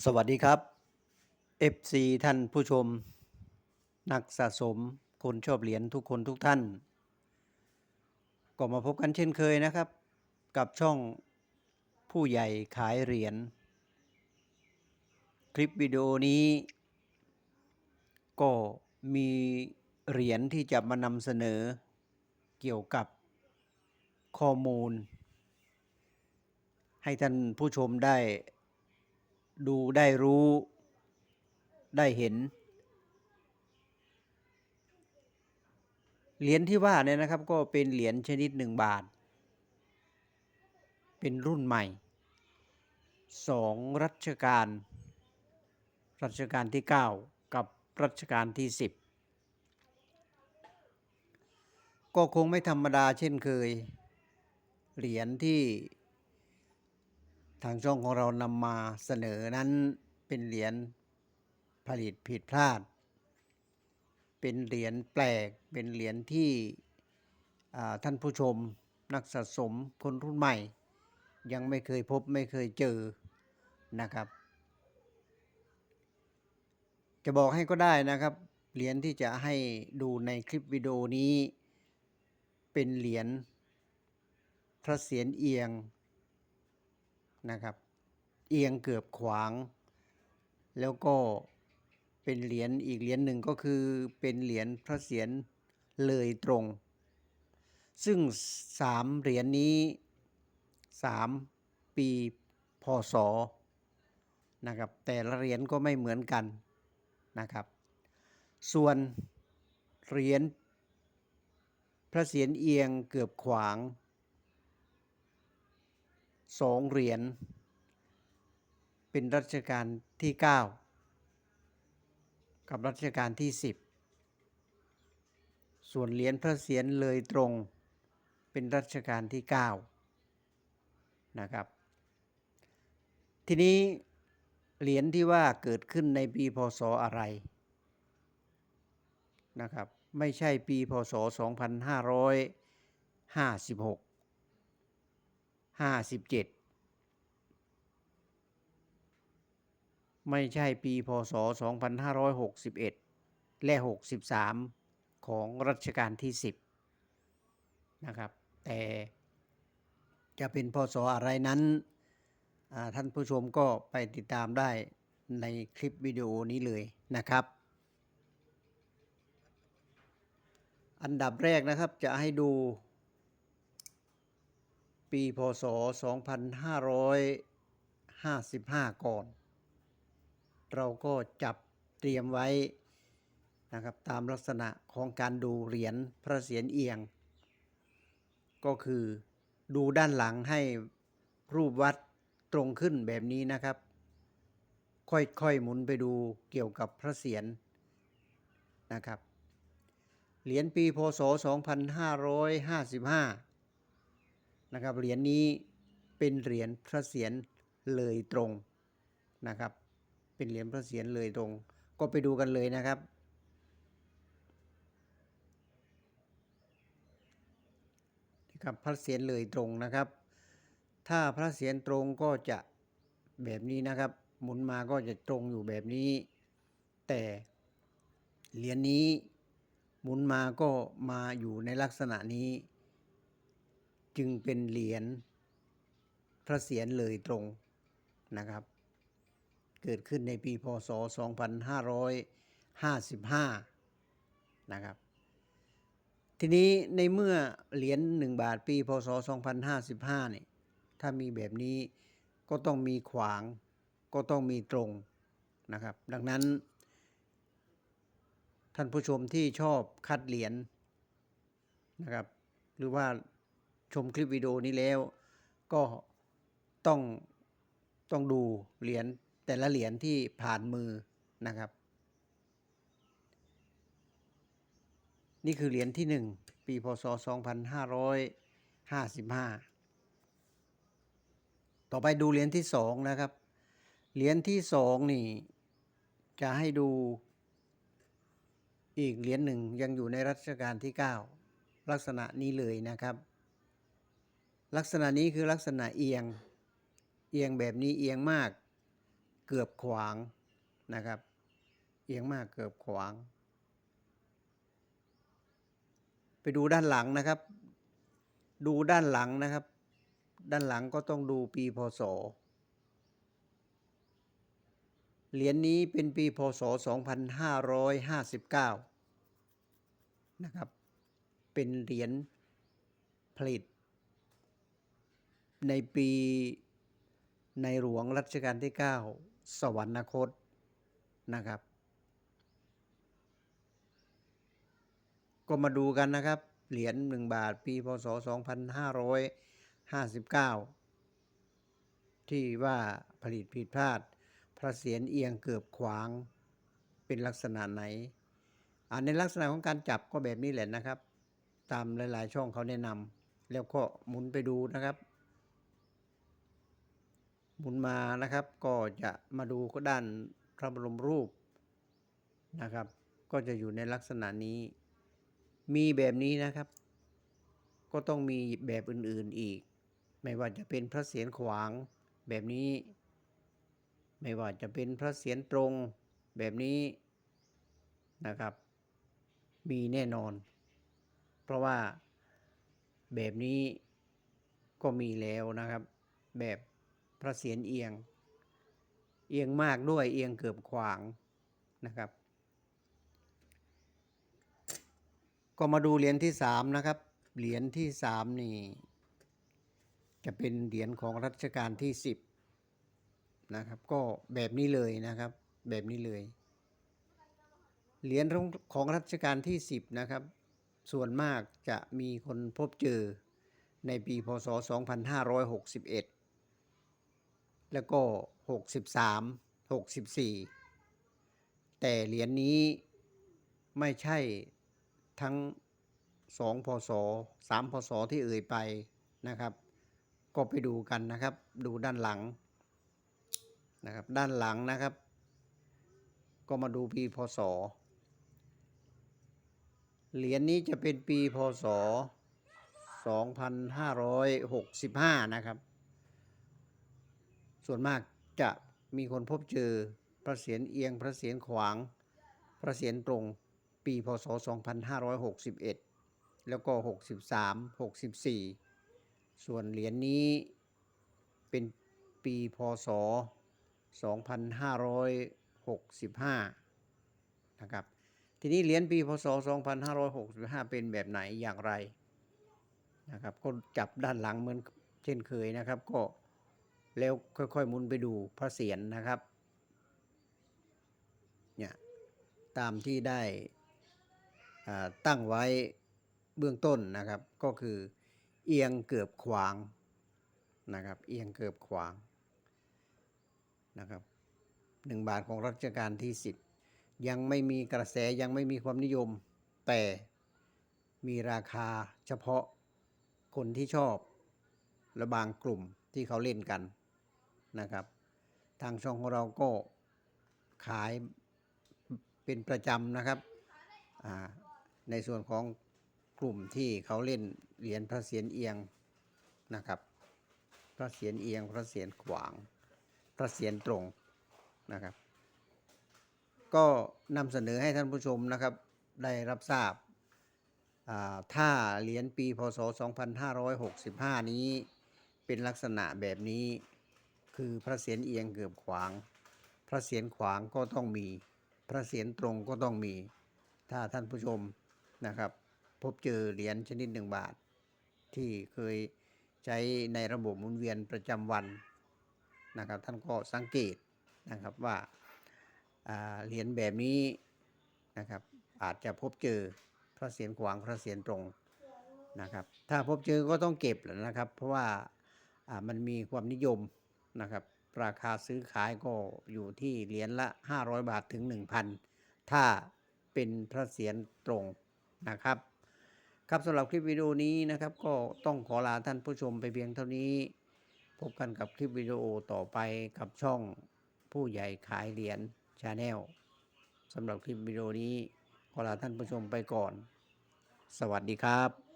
สวัสดีครับ FC ท่านผู้ชม นักสะสมคนชอบเหรียญทุกคนทุกท่าน ก็มาพบกันเช่นเคยนะครับ กับช่องผู้ใหญ่ขายเหรียญ คลิปวิดีโอนี้ ก็มีเหรียญที่จะมานำเสนอเกี่ยวกับข้อมูล ให้ท่านผู้ชมได้ ดูได้รู้ได้เห็น เหรียญที่ว่าเนี่ยนะครับก็เป็นเหรียญชนิดหนึ่งบาท เป็นรุ่นใหม่สองรัชกาลรัชกาลที่ 9 กับรัชกาลที่ 10 ก็คงไม่ธรรมดาเช่นเคย เหรียญที่ ทางช่องของเรานำมาเสนอนั้นเป็นเหรียญผลิตผิดพลาด เป็นเหรียญแปลก เป็นเหรียญที่ท่านผู้ชมนักสะสมคนรุ่นใหม่ ยังไม่เคยพบไม่เคยเจอนะครับ จะบอกให้ก็ได้นะครับ เหรียญที่จะให้ดูในคลิปวิดีโอนี้ เป็นเหรียญพระเศียรเอียง นะครับ เอียงเกือบขวาง แล้วก็เป็นเหรียญอีกเหรียญหนึ่งก็คือเป็นเหรียญพระเศียรเลยตรง ซึ่งสามเหรียญนี้สามปีพศนะครับแต่ละเหรียญก็ไม่เหมือนกันนะครับ ส่วนเหรียญพระเศียรเอียงเกือบขวาง สองเหรียญเป็นรัชกาลที่ 9 กับรัชกาลที่ 10 ส่วนเหรียญพระเศียรเลยตรงเป็นรัชกาลที่ 9 นะครับ ทีนี้เหรียญที่ว่าเกิดขึ้นในปีพศอะไรนะครับ ไม่ใช่ปีพศ 2556 57ไม่ใช่ปีพศ 2561 และ 63 ของรัชกาลที่ 10 นะครับ แต่จะเป็นพศอะไรนั้น ท่านผู้ชมก็ไปติดตามได้ในคลิปวิดีโอนี้เลยนะครับ อันดับแรกนะครับจะให้ดู ปีพศ 2555 ก่อน เราก็จับเตรียมไว้นะครับตามลักษณะของการดูเหรียญพระเศียรเอียง ก็คือดูด้านหลังให้รูปวัดตรงขึ้นแบบนี้นะครับ ค่อยๆหมุนไปดูเกี่ยวกับพระเศียรนะครับ เหรียญปีพศ 2555 นะครับเหรียญนี้เป็นเหรียญพระเศียรเลยตรงนะครับ เป็นเหรียญพระเศียรเลยตรง ก็ไปดูกันเลยนะครับนะครับพระเศียรเลยตรงนะครับ ถ้าพระเศียรตรงก็จะแบบนี้นะครับ หมุนมาก็จะตรงอยู่แบบนี้ แต่เหรียญนี้หมุนมาก็มาอยู่ในลักษณะนี้ จึงเป็นเหรียญพระเศียรเลยตรงนะครับ เกิดขึ้นในปีพศ 2555 นะครับ ทีนี้ในเมื่อเหรียญ1บาทปีพศ 2055เนี่ยถ้ามีแบบนี้ก็ต้องมีขวางก็ต้องมีตรงนะครับ ดังนั้น ท่านผู้ชมที่ชอบคัดเหรียญนะครับ หรือว่า ชมคลิปวิดีโอนี้แล้ว ก็ต้องต้องดูเหรียญแต่ละเหรียญที่ผ่านมือนะครับ นี่คือเหรียญที่หนึ่งปีพศ 2555 ต่อไปดูเหรียญที่สองนะครับ เหรียญที่สองนี่จะให้ดูอีกเหรียญหนึ่งยังอยู่ในรัชกาลที่ 9 ลักษณะนี้เลยนะครับ ลักษณะนี้คือลักษณะเอียง เอียงแบบนี้เอียงมากเกือบขวางนะครับ เอียงมากเกือบขวาง ไปดูด้านหลังนะครับ ดูด้านหลังนะครับ ด้านหลังก็ต้องดูปีพศเหรียญนี้เป็นปีพศ 2559 นะครับ เป็นเหรียญผลิต ในปีในหลวงรัชกาลที่ 9 สวรรคตนะครับ ก็มาดูกันนะครับ เหรียญ1บาทปีพศ 2559 ที่ว่าผลิตผิดพลาด พระเศียรเอียงเกือบขวางเป็นลักษณะไหนอ่าในลักษณะของการจับก็แบบนี้แหละนะครับ ตามหลาย ๆ ช่องเขาแนะนำแล้วก็หมุนไปดูนะครับ หมุนมานะครับ ก็จะมาดูก็ด้านพระบรมรูปนะครับ ก็จะอยู่ในลักษณะนี้ มีแบบนี้นะครับ ก็ต้องมีแบบอื่นๆอีก ไม่ว่าจะเป็นพระเศียรขวางแบบนี้ ไม่ว่าจะเป็นพระเศียรตรงแบบนี้นะครับ มีแน่นอน เพราะว่าแบบนี้ก็มีแล้วนะครับ แบบ พระเศียรเอียง เอียงมากด้วยเอียงเกือบขวางนะครับ ก็มาดูเหรียญที่สามนะครับ เหรียญที่สามนี่จะเป็นเหรียญของรัชกาลที่สิบนะครับ ก็แบบนี้เลยนะครับ แบบนี้เลย เหรียญของรัชกาลที่สิบนะครับ ส่วนมากจะมีคนพบเจอในปีพศ 2561 แล้วก็ 63 64 แต่เหรียญนี้ไม่ใช่ทั้ง 2 พศ 3 พศ ที่เอ่ยไปนะครับ ก็ไปดูกันนะครับ ดูด้านหลังนะครับ ด้านหลังนะครับ ก็มาดูปีพศ เหรียญนี้จะเป็นปีพศ 2565 นะครับ ส่วนมากจะมีคนพบเจอพระเศียรเอียง พระเศียรขวาง พระเศียรตรงปีพศ 2561 แล้วก็ 63 64 ส่วนเหรียญนี้เป็นปีพศ 2565 นะครับ ทีนี้เหรียญปีพศ 2565 เป็นแบบไหนอย่างไรนะครับ ก็จับด้านหลังเหมือนเช่นเคยนะครับก็ แล้วค่อยๆหมุนไปดูพระเศียรนะครับ เนี่ยตามที่ได้ตั้งไว้เบื้องต้นนะครับ ก็คือเอียงเกือบขวางนะครับ เอียงเกือบขวางนะครับหนึ่งบาทของรัชกาลที่สิบยังไม่มีกระแสยังไม่มีความนิยม แต่มีราคาเฉพาะคนที่ชอบและบางกลุ่มที่เขาเล่นกัน นะครับ ทางช่องของเราก็ขายเป็นประจำนะครับ ในส่วนของกลุ่มที่เขาเล่นเหรียญพระเศียรเอียงนะครับ พระเศียรเอียง พระเศียรขวาง พระเศียรตรงนะครับ ก็นำเสนอให้ท่านผู้ชมนะครับ ได้รับทราบอ่าถ้าเหรียญปีพศ 2565 นี้เป็นลักษณะแบบนี้ คือพระเศียรเอียงเกือบขวาง พระเศียรขวางก็ต้องมี พระเศียรตรงก็ต้องมี ถ้าท่านผู้ชมนะครับ พบเจอเหรียญชนิดหนึ่งบาท ที่เคยใช้ในระบบหมุนเวียนประจำวันนะครับ ท่านก็สังเกตนะครับว่าาเหรียญแบบนี้นะครับอาจจะพบเจอพระเศียรขวางพระเศียรตรงนะครับ ถ้าพบเจอก็ต้องเก็บแหละนะครับ เพราะว่าอ่ามันมีความนิยม นะครับ ราคาซื้อขายก็อยู่ที่เหรียญละ 500 บาทถึง 1,000 ถ้าเป็นพระเศียรตรงนะครับ ครับสำหรับคลิปวิดีโอนี้นะครับก็ต้องขอลาท่านผู้ชมไปเพียงเท่านี้ พบกันกับคลิปวิดีโอต่อไปกับช่องผู้ใหญ่ขายเหรียญชาแนลสำหรับคลิปวิดีโอนี้ขอลาท่านผู้ชมไปก่อน สวัสดีครับ